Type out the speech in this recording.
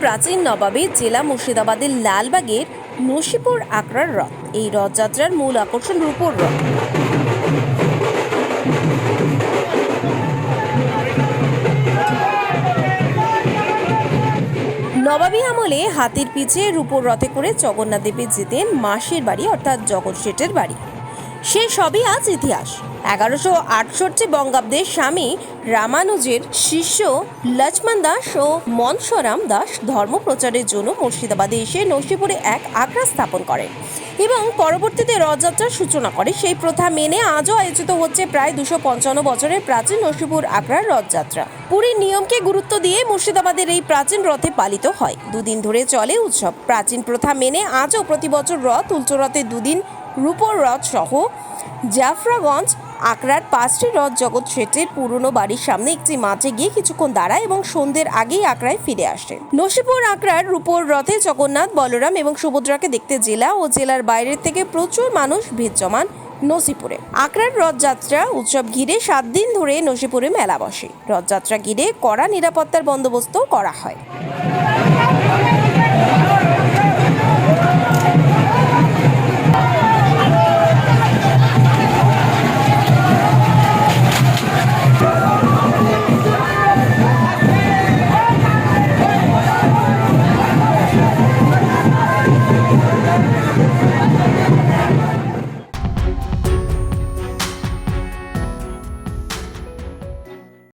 প্রাচীন নবাবী জেলা মুর্শিদাবাদের লালবাগের নসিপুর আকরার রথ। এই রথযাত্রার মূল আকর্ষণ রূপোর রথ। নবাবী আমলে হাতির পিছে রূপোর রথে করে জগন্নাথ দেবী যেতেন মাসির বাড়ি, অর্থাৎ জগৎ শেঠের বাড়ি। সে সবই আজ ইতিহাস। এগারোশো আটষট্টি বঙ্গাব্দে স্বামী রামানুজের শিষ্য লক্ষ্মণ দাস ও মনসরাম দাস ধর্ম প্রচারের জন্য মুর্শিদাবাদে এসে নসিপুরে এক আখড়া স্থাপন করেন এবং পরবর্তীতে রথযাত্রার সূচনা করে। সেই প্রথা মেনে আজও আয়োজিত হচ্ছে প্রায় দুশো পঞ্চান্ন বছরের প্রাচীন নসিপুর আখড়ার রথযাত্রা। পুরীর নিয়মকে গুরুত্ব দিয়ে মুর্শিদাবাদের এই প্রাচীন রথে পালিত হয়। দুদিন ধরে চলে উৎসব। প্রাচীন প্রথা মেনে আজও প্রতি বছর রথ উল্টোরথে দুদিন রূপর রথ সহ জাফরাগঞ্জ আকরার পাঁচটি রথ জগৎ শেঠের পুরনো বাড়ির সামনে একটি মাঠে গিয়ে কিছুক্ষণ দাঁড়ায় এবং সন্ধ্যের আগেই আকরায় ফিরে আসে। নসিপুর আকরার রূপর রথে জগন্নাথ, বলরাম এবং সুভদ্রাকে দেখতে জেলা ও জেলার বাইরের থেকে প্রচুর মানুষ ভিড় জমান নসিপুরে। আকরার রথযাত্রা উৎসব ঘিরে সাত দিন ধরে নসিপুরে মেলা বসে। রথযাত্রা ঘিরে কড়া নিরাপত্তার বন্দোবস্ত করা হয়।